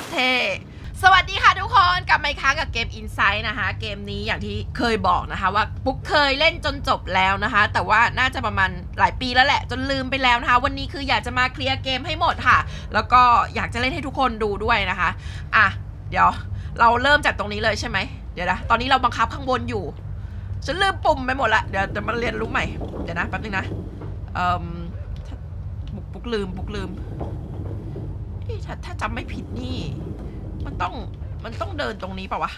ตรเท่สวัสดีค่ะทุกคนกลับมาอีกครั้งกับเกม Insight นะคะ เกมนี้อย่างที่เคยบอกนะคะว่าปุ๊กเคยเล่นจนจบแล้วนะคะ แต่ว่าน่าจะประมาณหลายปีแล้วแหละ จนลืมไปแล้วนะคะ วันนี้คืออยากจะมาเคลียร์เกมให้หมดค่ะ แล้วก็อยากจะเล่นให้ทุกคนดูด้วยนะคะ อะ เดี๋ยวเราเริ่มจากตรงนี้เลยใช่ไหมเดี๋ยวนะตอนนี้เราบังคับข้างบนอยู่ ฉันลืมปุ่มไปหมดละเดี๋ยวจะมาเรียนรู้ใหม่เดี๋ยวนะแป๊บนึงนะเอ่มถ้าปุ๊กปุ๊กลืมปุ๊กลืม เอ๊ะถ้าถ้าจำไม่ผิดนี่ มันต้องมันต้องเดินตรงนี้เปล่าวะ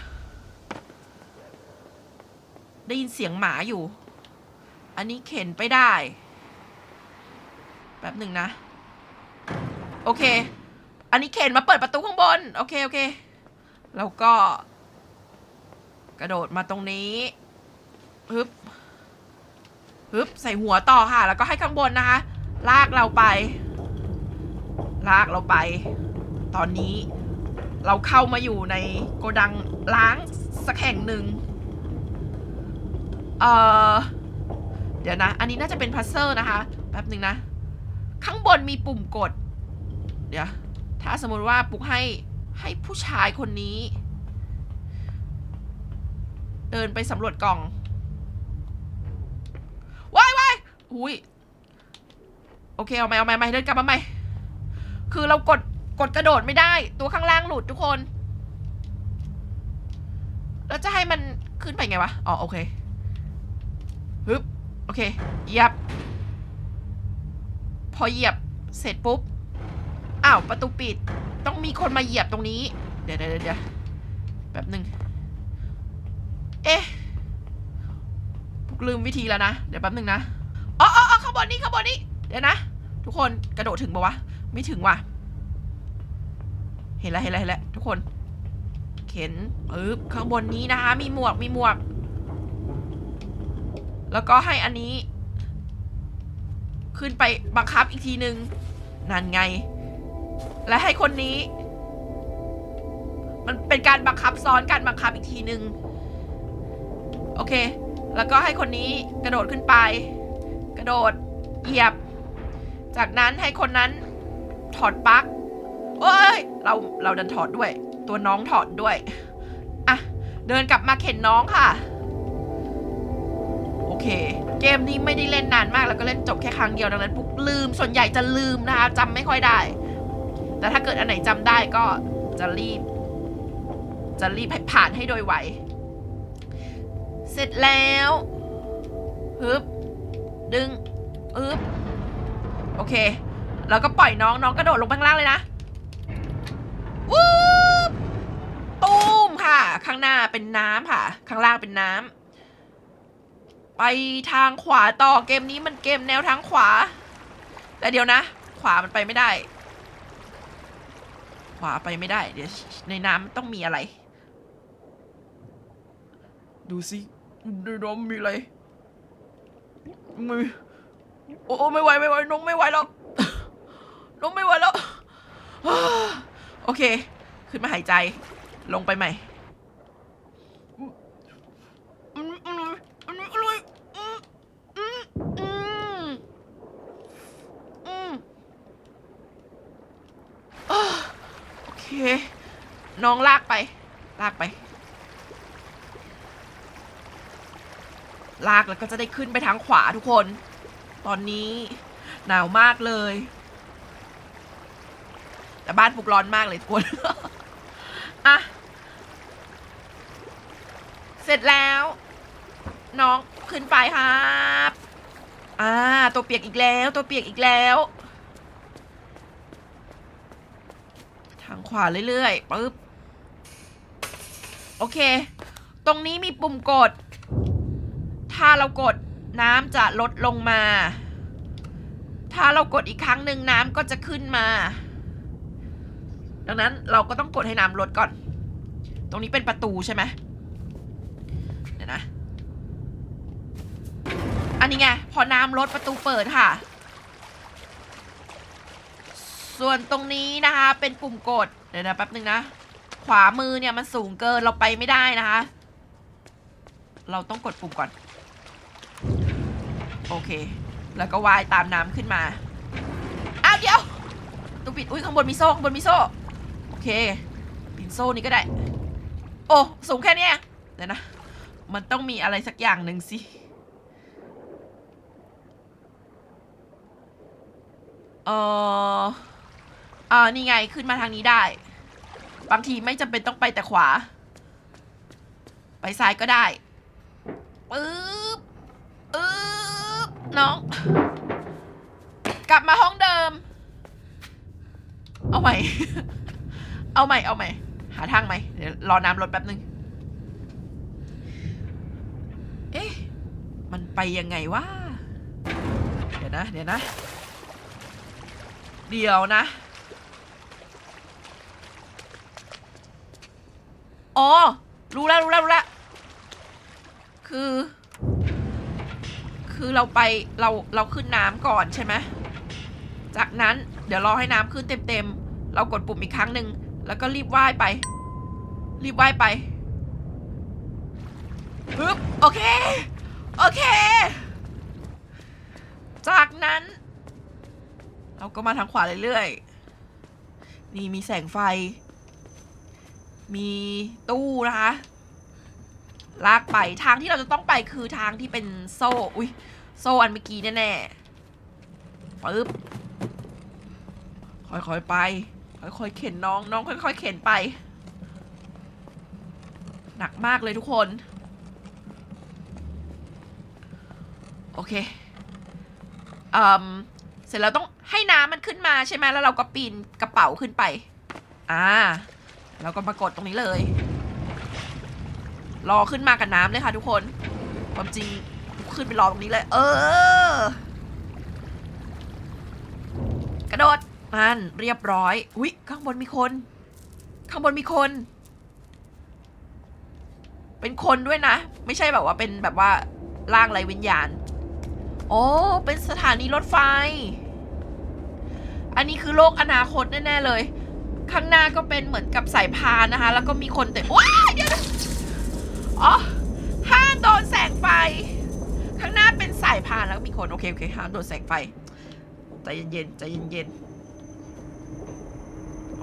ได้ยินเสียงหมาอยู่ อันนี้เข็นไปได้แป๊บหนึ่งนะ โอเค อันนี้เข็นมาเปิดประตูข้างบน โอเค โอเค แล้วก็ กระโดดมาตรงนี้ฮึบฮึบใส่หัวต่อค่ะ แล้วก็ให้ข้างบนนะคะ ลากเราไป ลากเราไป ตอนนี้เราเข้ามาอยู่ในโกดังล้างสักแห่งหนึ่งเออเดี๋ยวนะ อันนี้น่าจะเป็นพัซเซอร์นะคะ แป๊บหนึ่งนะ ข้างบนมีปุ่มกด เดี๋ยว ถ้าสมมติว่าปุกให้ให้ผู้ชายคนนี้ เดินไปสำรวจกล่องว้ายว้ายอุ้ย โอเค เอาใหม่เอาใหม่เอาใหม่เดินกลับมาใหม่ คือเรากดกดกระโดดไม่ได้ ตัวข้างล่างหลุดทุกคน แล้วจะให้มันขึ้นไปไงวะ อ๋อโอเคฮึบโอเคเหยียบ พอเหยียบเสร็จปุ๊บ อ้าวประตูปิด ต้องมีคนมาเหยียบตรงนี้ เดี๋ยวเดี๋ยวเดี๋ยวแป๊บหนึ่งเอ๊ะพวกลืมวิธีแล้วนะ เดี๋ยวแป๊บหนึ่งนะอ๋ออ๋ออ๋อข้างบนนี้ข้างบนนี้ เดี๋ยวนะ ทุกคนกระโดดถึงปะวะ ไม่ถึงว่ะ เห็นแล้วเห็นแล้วเห็นแล้วทุกคน เข็นปึ๊บข้างบนนี้นะคะ มีหมวกมีหมวก แล้วก็ให้อันนี้ ขึ้นไปบังคับอีกทีหนึ่งนั่นไง และให้คนนี้ มันเป็นการบังคับซ้อนการบังคับอีกทีหนึ่งโอเค แล้วก็ให้คนนี้กระโดดขึ้นไป กระโดดเหยียบ จากนั้นให้คนนั้น ถอดปลั๊กโอ้ย เราเราดันถอดด้วย ตัวน้องถอดด้วย อะ เดินกลับมาเข็นน้องค่ะ โอเค เกมนี้ไม่ได้เล่นนานมาก แล้วก็เล่นจบแค่ครั้งเดียวดังนั้นปุ๊บลืม ส่วนใหญ่จะลืมนะคะจำไม่ค่อยได้ แต่ถ้าเกิดอันไหนจำได้ก็จะรีบ จะรีบผ่านให้โดยไว เสร็จแล้วฮึบดึงอึบโอเค แล้วก็ปล่อยน้องน้องกระโดดลงข้างล่างเลยนะวูบตูมค่ะ ข้างหน้าเป็นน้ำค่ะ ข้างล่างเป็นน้ำไปทางขวาต่อเกมนี้มันเกมแนวทางขวา แต่เดี๋ยวนะ ขวามันไปไม่ได้ ขวาไปไม่ได้ เดี๋ยวในน้ำต้องมีอะไร ดูสิในน้ำมีอะไรไม่โอ้โอ้ไม่ไหวไม่ไหวน้องไม่ไหวแล้ว น้องไม่ไหวแล้ว โอเค ขึ้นมาหายใจ ลงไปใหม่อืมอืมอืมอร่อยอืมอืมอืมอืมอ่าโอเค น้องลากไป ลากไป ลากแล้วก็จะได้ขึ้นไปทางขวาทุกคน ตอนนี้หนาวมากเลย แต่บ้านปลุกร้อนมากเลยทุกคนอะเสร็จแล้ว น้องขึ้นไปครับอ่าตัวเปียกอีกแล้ว ตัวเปียกอีกแล้วทางขวาเรื่อยๆปึ๊บโอเค ตรงนี้มีปุ่มกด ถ้าเรากดน้ำจะลดลงมา ถ้าเรากดอีกครั้งหนึ่งน้ำก็จะขึ้นมา ดังนั้นเราก็ต้องกดให้น้ำลดก่อน ตรงนี้เป็นประตูใช่ไหมเดี๋ยวนะ อันนี้ไง พอน้ำลดประตูเปิดค่ะ ส่วนตรงนี้นะคะ เป็นปุ่มกด เดี๋ยวนะแป๊บนึงนะ ขวามือเนี่ยมันสูงเกินเราไปไม่ได้นะคะ เราต้องกดปุ่มก่อน โอเค แล้วก็ว่ายตามน้ำขึ้นมา อ้าวเดี๋ยวตูปิด อุ้ยข้างบนมีโซ่ข้างบนมีโซ่ เคปินโซ่นี่ก็ได้ โอ้สูงแค่เนี้ยเดี๋ยวนะ มันต้องมีอะไรสักอย่างหนึ่งสิเอออ่านี่ไงขึ้นมาทางนี้ได้ บางทีไม่จำเป็นต้องไปแต่ขวา ไปซ้ายก็ได้ปึ๊บปึ๊บน้อง กลับมาห้องเดิม เอาใหม่ เอาใหม่เอาใหม่ หาทางไหมเดี๋ยวรอน้ำลดแป๊บนึง เอ๊ะ มันไปยังไงวะ เดี๋ยวนะ เดี๋ยวนะ เดี๋ยวนะ อ๋อ รู้แล้วรู้แล้วรู้แล้ว คือ คือเราไปเราเราขึ้นน้ำก่อนใช่ไหม จากนั้นเดี๋ยวรอให้น้ำขึ้นเต็มๆ เรากดปุ่มอีกครั้งหนึ่ง แล้วก็รีบว่ายไป รีบว่ายไปปึ๊บโอเค โอเค จากนั้น เราก็มาทางขวาเรื่อยๆ นี่มีแสงไฟ มีตู้นะคะ ลากไป ทางที่เราจะต้องไปคือทางที่เป็นโซ่ อุ้ยโซ่อันเมื่อกี้แน่ๆปึ๊บค่อยๆไป ค่อยๆเข็นน้องน้องค่อย ๆ เข็นไป หนักมากเลยทุกคน โอเคเอ่มเสร็จแล้วต้องให้น้ำมันขึ้นมาใช่ไหมแล้วเราก็ปีนกระเป๋าขึ้นไป อ่าแล้วก็มากดตรงนี้เลย รอขึ้นมากับน้ำเลยค่ะทุกคน ความจริงขึ้นไปรอตรงนี้เลย เออ กระโดด นั่นเรียบร้อย อุ๊ย ข้างบนมีคน ข้างบนมีคน เป็นคนด้วยนะ ไม่ใช่แบบว่าเป็นแบบว่าร่างไรวิญญาณ โอ้ เป็นสถานีรถไฟ อันนี้คือโลกอนาคตแน่ๆเลย ข้างหน้าก็เป็นเหมือนกับสายพานนะคะ แล้วก็มีคนแต่ว้ายเดี๋ยวนะอ๋อห้ามโดนแสงไฟ ข้างหน้าเป็นสายพานแล้วก็มีคน โอเคโอเคห้ามโดนแสงไฟ ใจเย็นๆใจเย็นๆ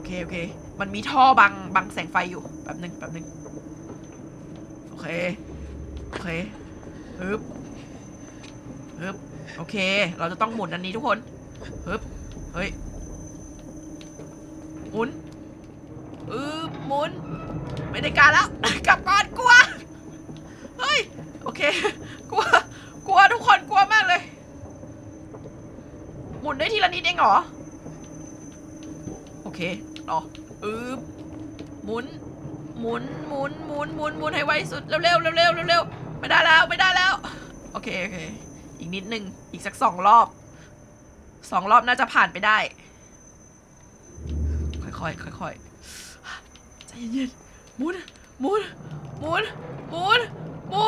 เคโอเค มันมีท่อบังบังแสงไฟอยู่แป๊บหนึ่งแป๊บหนึ่งโอเคโอเคฮึบฮึบโอเค เราจะต้องหมุนอันนี้ทุกคนฮึบเฮ้ยหมุนอือหมุน ไม่ได้การแล้วกลับก่อนกลัวเฮ้ยโอเคกลัวกลัวทุกคนกลัวมากเลย หมุนได้ทีละนิดเองเหรอโอเค ต่ออืบหมุน หมุน หมุน หมุน หมุน หมุนให้ไวสุด เร็วเร็วเร็วเร็วเร็วไม่ได้แล้ว ไม่ได้แล้ว โอเค โอเค อีกนิดนึง อีกสักสองรอบ สองรอบน่าจะผ่านไปได้ ค่อยๆ ค่อยๆ ใจเย็นๆหมุน หมุน หมุน หมุน หมุ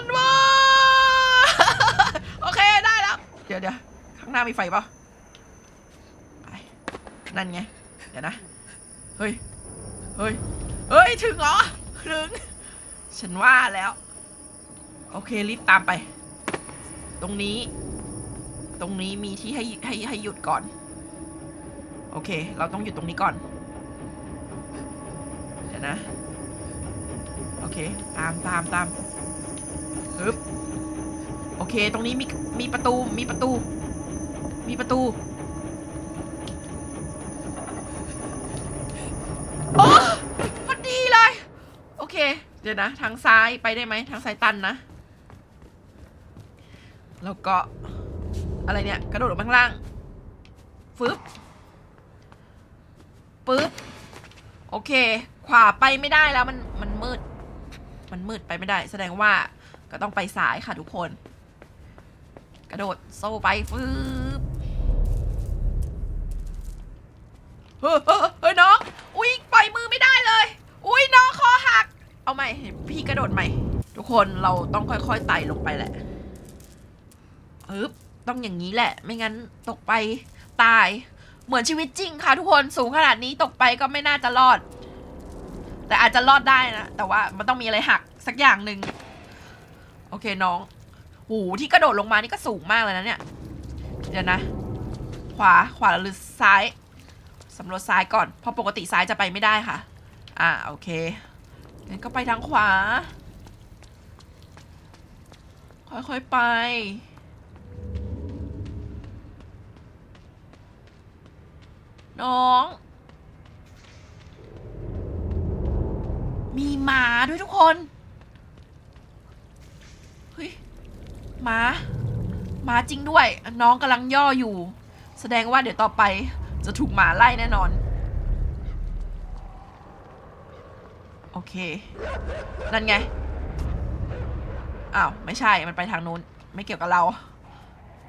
นว้าโอเค ได้แล้ว เดี๋ยวเดี๋ยวข้างหน้ามีไฟปะ นั่นไง เดี๋ยวนะ เฮ้ย เฮ้ย เฮ้ย ถึงเหรอ ถึง ฉันว่าแล้ว โอเครีบตามไป ตรงนี้ ตรงนี้มีที่ให้ให้ให้หยุดก่อน โอเค เราต้องหยุดตรงนี้ก่อน เดี๋ยวนะ โอเค ตามตามตามฮึบโอเค ตรงนี้มีมีประตู มีประตู มีประตู โอ้พอดีเลย โอเค เดี๋ยวนะ ทางซ้ายไปได้ไหมทางซ้ายตันนะ แล้วก็ อะไรเนี่ย กระโดดลงมาข้างล่าง ฟึบปึ๊บ โอเค ขวาไปไม่ได้แล้วมันมันมืด มันมืดไปไม่ได้ แสดงว่าก็ต้องไปสายค่ะทุกคน กระโดดโซ่ไปฟืบเฮ้อง อุ้ยปล่อยมือไม่ได้เลย อุ้ยน้องคอหัก เอาใหม่ พี่กระโดดใหม่ ทุกคนเราต้องค่อยๆไต่ลงไปแหละอึ๊บต้องอย่างนี้แหละ ไม่งั้นตกไปตาย เหมือนชีวิตจริงค่ะ ทุกคนสูงขนาดนี้ตกไปก็ไม่น่าจะรอด แต่อาจจะรอดได้นะ แต่ว่ามันต้องมีอะไรหักสักอย่างหนึ่งโอเคน้องหูที่กระโดดลงมานี่ก็สูงมากเลยนะเนี่ย เดี๋ยวนะ ขวาขวาหรือซ้ายสำรวจซ้ายก่อนเพราะปกติซ้ายจะไปไม่ได้ค่ะ อ่าโอเค งั้นก็ไปทางขวา ค่อยๆไป น้อง มีหมาด้วยทุกคน เฮ้ย หมา หมาจริงด้วย น้องกำลังย่ออยู่ แสดงว่าเดี๋ยวต่อไปจะถูกหมาไล่แน่นอน โอเค นั่นไง อ้าว ไม่ใช่ มันไปทางนู้น ไม่เกี่ยวกับเรา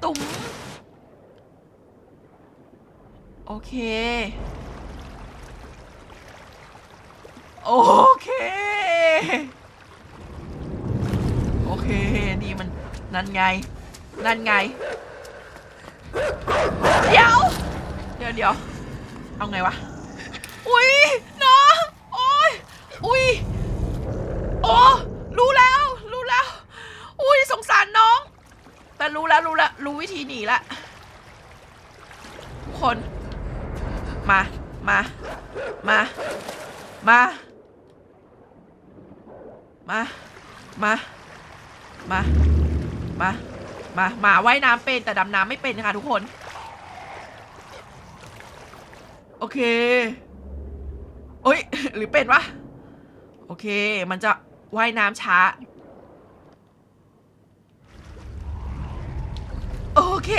ตุ้ม โอเค โอเค โอเค นี่มัน นั่นไง นั่นไง เดี๋ยว เดี๋ยวเดี๋ยวเอาไงวะ อุ้ยน้อง โอ้ย อุ้ยโอ้รู้แล้ว รู้แล้ว อุ้ยสงสารน้อง แต่รู้แล้วรู้แล้วรู้วิธีหนีละทุกคน มา มา มา มา มา มา มา มา มาหมาว่ายน้ำเป็นแต่ดำน้ำไม่เป็นค่ะทุกคน โอเคโอ้ย หรือเป็นวะ โอเค มันจะว่ายน้ำช้า โอเค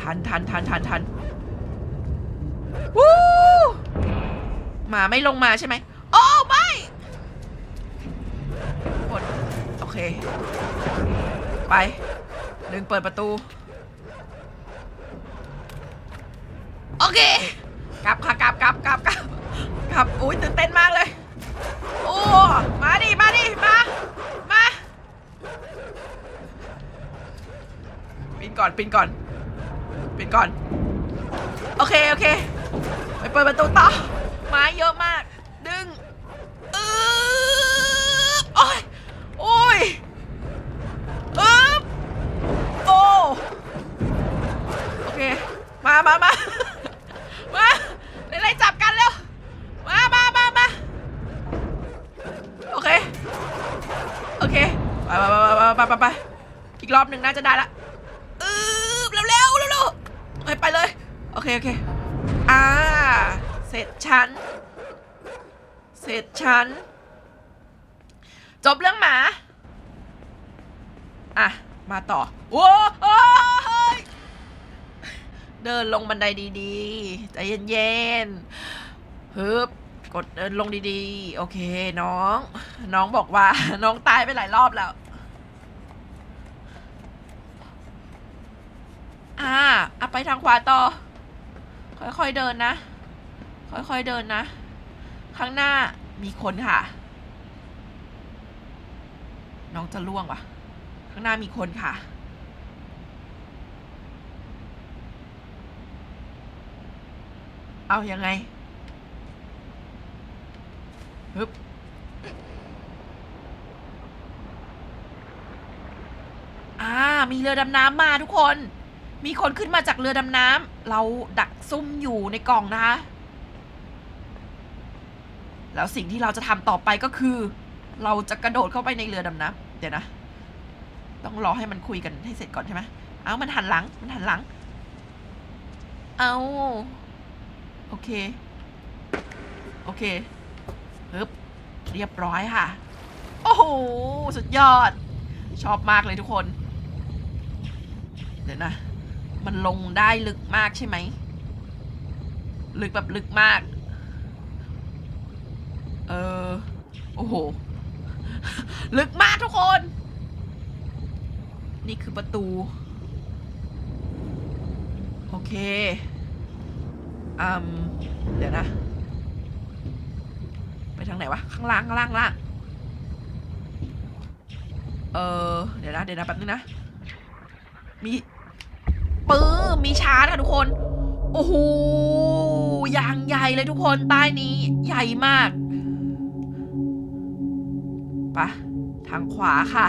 ทันทันทันทันทันวู้หมาไม่ลงมาใช่ไหมโอ้ไม่กดโอเค ไปหนึ่งเปิดประตู โอเค ลับค่ะกลับกลับกลับกลับกลับอุ้ยตื่นเต้นมากเลย โอ้มาดิมาดิมามาปินก่อนปินก่อนปินก่อน โอเคโอเคไปเปิดประตูต่อไม้เยอะมาก ดึงเออโอ้ย โอ้ยเออโอ้ โอเค มามามา มาไล่จับกันเร็ว มามามามาโอเค โอเค ไปไปไปไปไปไปอีกรอบห น่าจะได้ละเออเร็วเร็วเร็วเร็วไปไปเลย โอเค โอเค อ่า เสร็จฉันเสร็จฉันจบเรื่องหมา อะ มาต่อโว้ยเดินลงบันไดดีๆ ใจเย็นๆฮึบกดเดินลงดีๆ โอเค น้อง น้องบอกว่า น้องตายไปหลายรอบแล้ว อ่าเอาไปทางขวาต่อ ค่อยๆเดินนะ ค่อยๆเดินนะ ข้างหน้ามีคนค่ะ น้องจะล่วงวะข้างหน้ามีคนค่ะ เอายังไงฮึบอ่า มีเรือดำน้ำมาทุกคน มีคนขึ้นมาจากเรือดำน้ำเราดักซุ่มอยู่ในกล่องนะคะ แล้วสิ่งที่เราจะทำต่อไปก็คือ เราจะกระโดดเข้าไปในเรือดำน้ำเดี๋ยวนะ ต้องรอให้มันคุยกันให้เสร็จก่อนใช่ไหมเอามันหันหลัง มันหันหลัง เอาโอเค โอเคปึ๊บเรียบร้อยค่ะ โอ้โห สุดยอด ชอบมากเลยทุกคน เดี๋ยวนะ มันลงได้ลึกมากใช่ไหม ลึกแบบลึกมาก เออ โอ้โห ลึกมากทุกคน นี่คือประตู โอเค อืม เดี๋ยวนะ ไปทางไหนวะ ข้างล่าง ข้างล่าง ล่าง เออ เดี๋ยวนะ เดี๋ยวนะแป๊บนึงนะ มี มีชาร์จค่ะทุกคน โอ้โหอย่างใหญ่เลยทุกคนใต้นี้ใหญ่มากไปะทางขวาค่ะ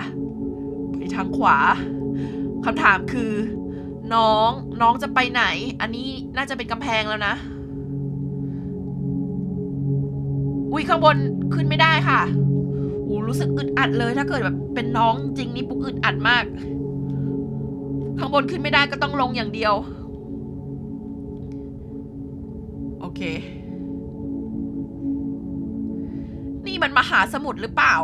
ไปทางขวาคำถามคือ น้องน้องจะไปไหน อันนี้น่าจะเป็นกำแพงแล้วนะ อุ้ยข้างบนขึ้นไม่ได้ค่ะอูรู้สึกอึดอัดเลยถ้าเกิดแบบเป็นน้องจริงนี่ปุ๊กอึดอัดมาก ข้างบนขึ้นไม่ได้ก็ต้องลงอย่างเดียว โอเค นี่มันมหาสมุทรหรือเปล่า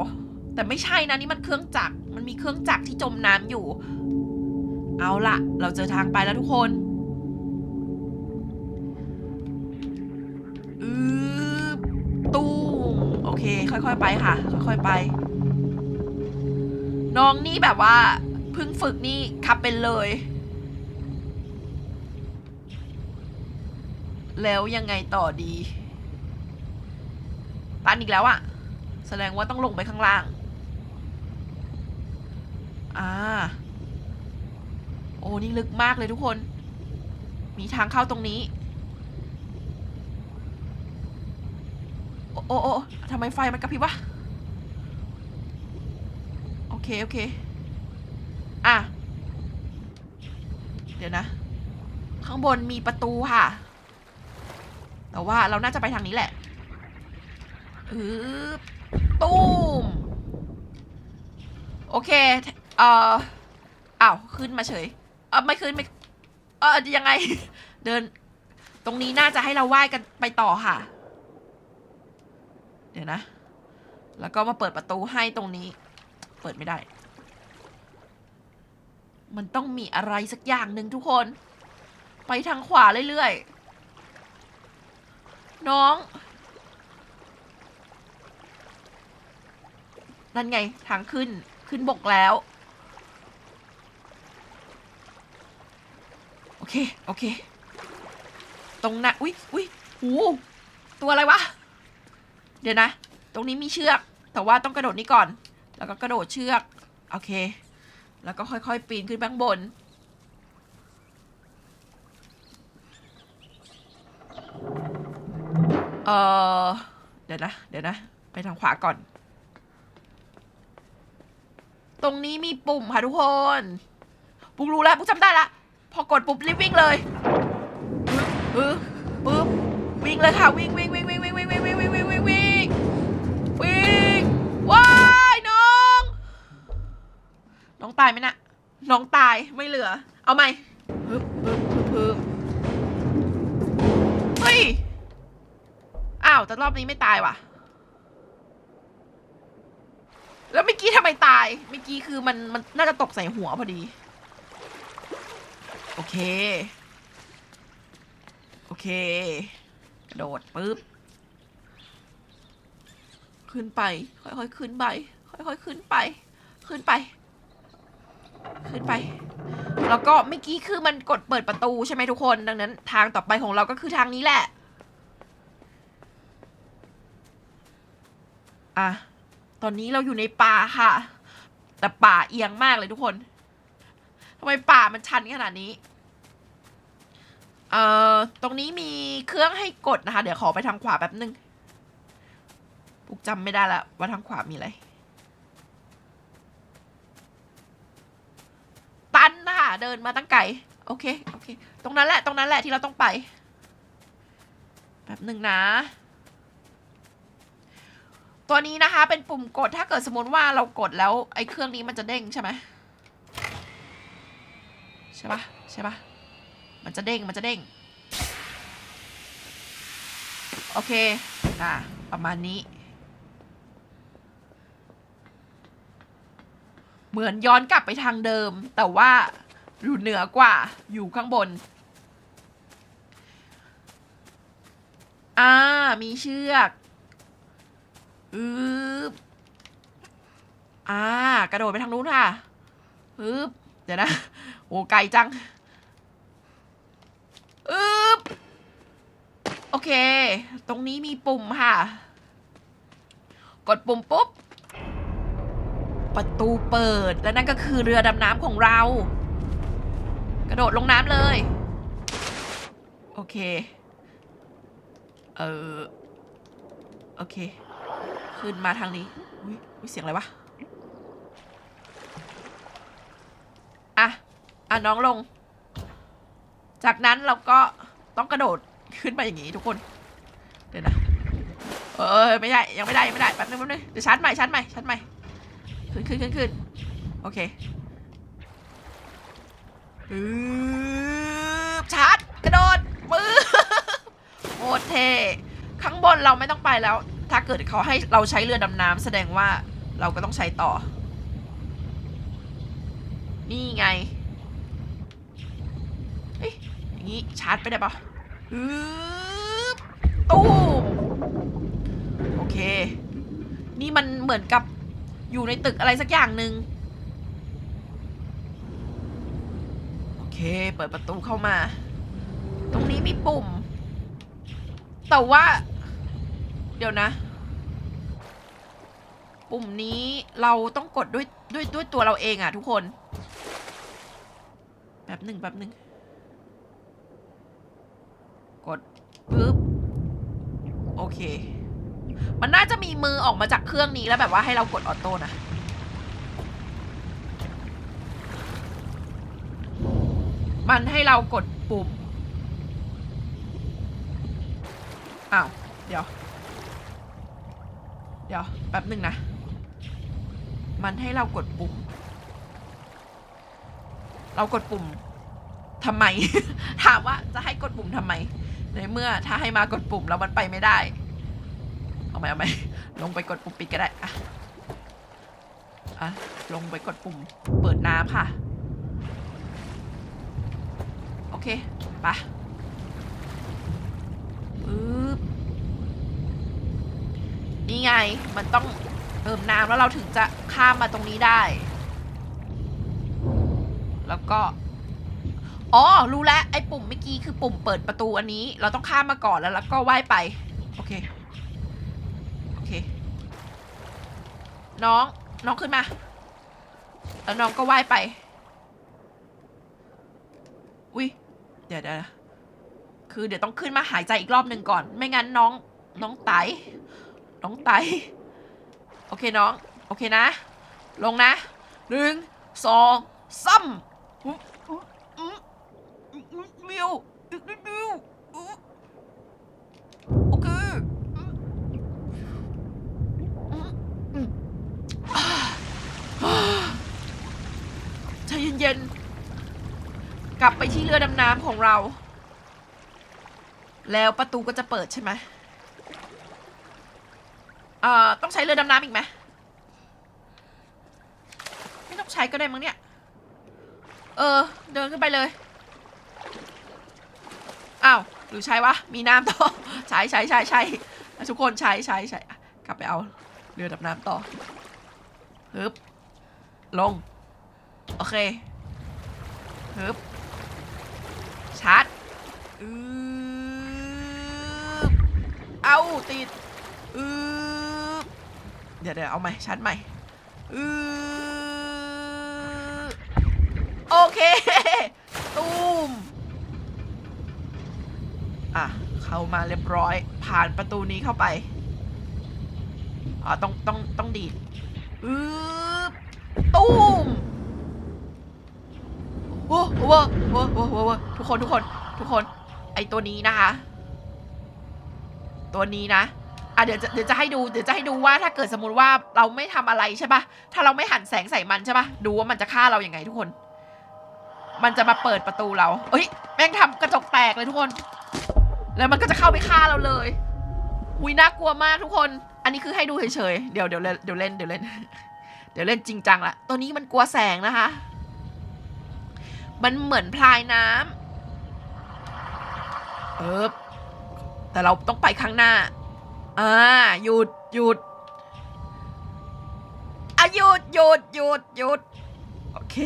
แต่ไม่ใช่นะนี่มันเครื่องจักร มันมีเครื่องจักรที่จมน้ำอยู่ เอาละเราเจอทางไปแล้วทุกคนอือตู้โอเค ค่อยๆไปค่ะ ค่อยๆไป น้องนี่แบบว่า เพิ่งฝึกนี่ขับเป็นเลย แล้วยังไงต่อดีตันอีกแล้วอะแสดงว่าต้องลงไปข้างล่าง อ่า โอ้นี่ลึกมากเลยทุกคน มีทางเข้าตรงนี้ โอ้โอ้โอ้ทำไมไฟมันกระพริบวะ โอเค โอเค อะ เดี๋ยวนะ ข้างบนมีประตูค่ะ แต่ว่าเราน่าจะไปทางนี้แหละอือตูมโอเค เอ่ออ้าว ขึ้นมาเฉย เออไม่ขึ้นไม่ เออยังไง เดิน ตรงนี้น่าจะให้เราว่ายกันไปต่อค่ะ เดี๋ยวนะ แล้วก็มาเปิดประตูให้ตรงนี้ เปิดไม่ได้ มันต้องมีอะไรสักอย่างหนึ่งทุกคน ไปทางขวาเรื่อยๆ น้อง นั่นไง ทางขึ้น ขึ้นบกแล้ว โอเค โอเค ตรงนั้นอุ๊ยอุ๊ยหูตัวอะไรวะ เดี๋ยวนะ ตรงนี้มีเชือก แต่ว่าต้องกระโดดนี้ก่อน แล้วก็กระโดดเชือก โอเค แล้วก็ค่อยๆ ปีนขึ้นไปข้างบน เออเดี๋ยวนะ เดี๋ยวนะ ไปทางขวาก่อน ตรงนี้มีปุ่มค่ะทุกคน ปุ๊กรู้แล้วปุ๊กจำได้ละ พอกดปุ๊บรีบวิ่งเลยปึ๊บปึ๊บวิ่งเลยค่ะ วิ่งวิ่งวิ่งวิ่งวิ่งวิ่งวิ่งวิ่งวิ่งวิ่ง ตายไหมนะน้องตายไม่เหลือ เอาไหมปึ๊บปึ๊บปึ๊บปึ๊บเฮ้ย อ้าวแต่รอบนี้ไม่ตายว่ะ แล้วเมื่อกี้ทำไมตาย เมื่อกี้คือมันมันน่าจะตกใส่หัวพอดี โอเค โอเค กระโดดปึ๊บ ขึ้นไป ค่อยๆขึ้นไป ค่อยๆขึ้นไป ขึ้นไป ขึ้นไป แล้วก็เมื่อกี้คือมันกดเปิดประตูใช่ไหมทุกคนดังนั้น ทางต่อไปของเราก็คือทางนี้แหละ อะ ตอนนี้เราอยู่ในป่าค่ะ แต่ป่าเอียงมากเลยทุกคนทำไมป่ามันชันขนาดนี้ เอ่อ ตรงนี้มีเครื่องให้กดนะคะ เดี๋ยวขอไปทางขวาแป๊บนึงปุกจำไม่ได้แล้วว่าทางขวามีอะไร ตันนะคะเดินมาตั้งไกลโอเคโอเค ตรงนั้นแหละตรงนั้นแหละที่เราต้องไปแป๊บหนึ่งนะ ตัวนี้นะคะเป็นปุ่มกดถ้าเกิดสมมติว่าเรากดแล้วไอ้เครื่องนี้มันจะเด้งใช่ไหมใช่ปะใช่ปะมันจะเด้งมันจะเด้ง โอเคอะประมาณนี้ เหมือนย้อนกลับไปทางเดิม แต่ว่า อยู่เหนือกว่า อยู่ข้างบน อ่า มีเชือกอืบอ่า กระโดดไปทางนู้นค่ะอึบเดี๋ยวนะ โอ้ไกลจังอึบโอเค ตรงนี้มีปุ่มค่ะ กดปุ่มปุ๊บ ประตูเปิด และนั่นก็คือเรือดำน้ำของเรา กระโดดลงน้ำเลย โอเค เออ โอเค ขึ้นมาทางนี้ อุ้ยอุ๊ยเสียงอะไรวะ อะ อะน้องลง จากนั้นเราก็ต้องกระโดดขึ้นไปอย่างนี้ทุกคน เดี๋ยวนะ เออไม่ได้ยังไม่ได้ยังไม่ได้แป๊บนึงแป๊บนึงเดี๋ยวชาร์จใหม่ชาร์จใหม่ชาร์จใหม่ ขึ้นขึ้นขึ้นขึ้นโอเค ปึ๊บชาร์จกระโดดปึ๊บโคตรเท่ข้างบนเราไม่ต้องไปแล้ว ถ้าเกิดเขาให้เราใช้เรือดำน้ำแสดงว่าเราก็ต้องใช้ต่อ นี่ไงเอ้ยอย่างนี้ชาร์จไปได้ปะปึ๊บตู้มโอเค นี่มันเหมือนกับอยู่ในตึกอะไรสักอย่างหนึ่งโอ เค เปิดประตูเข้ามา ตรงนี้มีปุ่ม แต่ว่า เดี๋ยวนะ ปุ่มนี้เราต้องกดด้วยด้วยด้วยตัวเราเองอะทุกคนแป๊บหนึ่งแป๊บหนึ่ง กดปึ๊บ โอเค มันน่าจะมีมือออกมาจากเครื่องนี้แล้วแบบว่าให้เรากดออโต้นะ มันให้เรากดปุ่ม อ้าว เดี๋ยว เดี๋ยว แป๊บหนึ่งนะ มันให้เรากดปุ่ม เรากดปุ่มทำไม ถามว่าจะให้กดปุ่มทำไม ในเมื่อถ้าให้มากดปุ่มแล้วมันไปไม่ได้ เอาไหมเอาไหมลงไปกดปุ่มปิดก็ได้อะอะลงไปกดปุ่ม เปิดน้ำค่ะ โอ เคไปะปึ๊บนี่ไง มันต้องเติมน้ำแล้วเราถึงจะข้ามมาตรงนี้ได้ แล้วก็ อ๋อ รู้แล้ว ไอ้ปุ่มเมื่อกี้คือปุ่มเปิดประตูอันนี้ เราต้องข้ามมาก่อนแล้วแล้วก็ว่ายไป โอเค โอเค น้อง น้องขึ้นมา แล้วน้องก็ว่ายไป อุ้ย เดี๋ยวเดี๋ยวคือเดี๋ยวต้องขึ้นมาหายใจอีกรอบหนึ่งก่อน ไม่งั้นน้อง น้องไตน้องไตโอเคน้อง โอเคนะ ลงนะหนึ่งสองสามมิวอีกนิวโอเคใจเย็นๆ กลับไปที่เรือดำน้ำของเรา แล้วประตูก็จะเปิดใช่ไหมเอ่อต้องใช้เรือดำน้ำอีกไหมไม่ต้องใช้ก็ได้มั้งเนี่ย เออ เดินขึ้นไปเลยอ้าวหรือใช้วะมีน้ำต่อใช้ใช้ใช้ใช้ทุกคนใช้ใช้ใช้กลับไปเอาเรือดับน้ำต่อฮึบลง โอเคฮึบ ชาร์จอือเอาติดอือเดี๋ยวเดี๋ยวเอาใหม่ชาร์จใหม่อือโอเค ตูมอะ เข้ามาเรียบร้อย ผ่านประตูนี้เข้าไปอ๋อต้องต้องต้องดีดอือตูม โว้โว้โว้โว้โว้โว้ทุกคนทุกคน ทุกคน ไอตัวนี้นะคะ ตัวนี้นะอะเดี๋ยวจะเดี๋ยวจะให้ดูเดี๋ยวจะให้ดูว่าถ้าเกิดสมมติว่าเราไม่ทำอะไรใช่ปะถ้าเราไม่หันแสงใส่มันใช่ปะดูว่ามันจะฆ่าเราอยัางไงทุกคน มันจะมาเปิดประตูเราเอ้ยแม่งทำกระจกแตกเลยทุกคน แล้วมันก็จะเข้าไปฆ่าเราเลยหุยน่ากลัวมากทุกคน อันนี้คือให้ดูเฉยๆเดี๋ยวเดี๋ยวเล่นเดี๋ยวเล่นเดี๋ยวเล่นเดี๋ยวเล่นจริงจังละตัวนี้มันกลัวแสงนะคะ มันเหมือนพลายน้ำเออแต่เราต้องไปข้างหน้า อ่า หยุดหยุดอะหยุดหยุดหยุดหยุด โอเค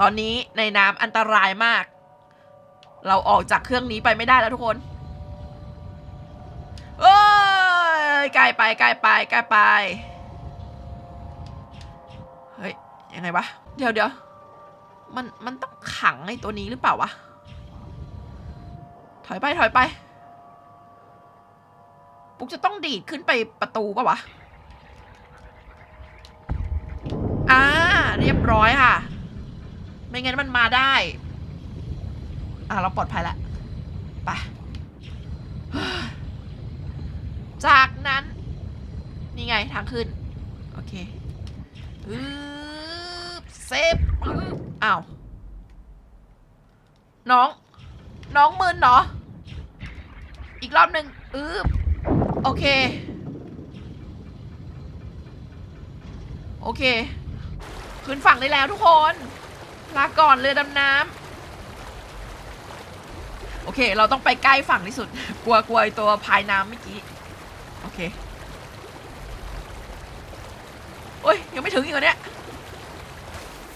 ตอนนี้ในน้ำอันตรายมาก เราออกจากเครื่องนี้ไปไม่ได้แล้วทุกคนเอ้ยใกล้ไปใกล้ไปใกล้ไป เฮ้ย ยังไงวะ เดี๋ยวเดี๋ยว มันมันต้องขังไอ้ตัวนี้หรือเปล่าวะ ถอยไปถอยไป ปุ๊กจะต้องดีดขึ้นไปประตูปะวะ อ่า เรียบร้อยค่ะ ไม่งั้นมันมาได้ อะเราปลอดภัยแล้วไปจากนั้น นี่ไงทางขึ้น โอเคอืเซฟ อ้าว น้อง น้องมึนเหรออีกรอบหนึ่งอืบโอเค โอเค ขึ้นฝั่งได้แล้วทุกคน ลาก่อนเรือดำน้ำ โอเค เราต้องไปใกล้ฝั่งที่สุด กลัวกลัวตัวพายน้ำเมื่อกี้ โอเค โอ้ย ยังไม่ถึงอีกเหรอเนี่ย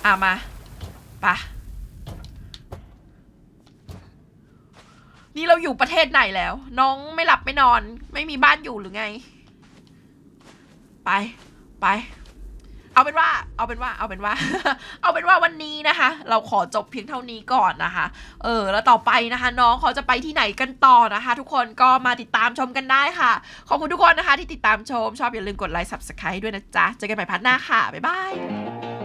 อ่ามา ปะนี่เราอยู่ประเทศไหนแล้ว น้องไม่หลับไม่นอน ไม่มีบ้านอยู่หรือไง ไปไป เอาเป็นว่า เอาเป็นว่า เอาเป็นว่า เอาเป็นว่าวันนี้นะคะ เราขอจบเพียงเท่านี้ก่อนนะคะ เออ แล้วต่อไปนะคะ น้องเขาจะไปที่ไหนกันต่อนะคะ ทุกคนก็มาติดตามชมกันได้ค่ะ ขอบคุณทุกคนนะคะ ที่ติดตามชมชอบอย่าลืมกดไลค์ subscribe ด้วยนะจ๊ะเจอกันใหม่พัดหน้าค่ะบ๊ายบาย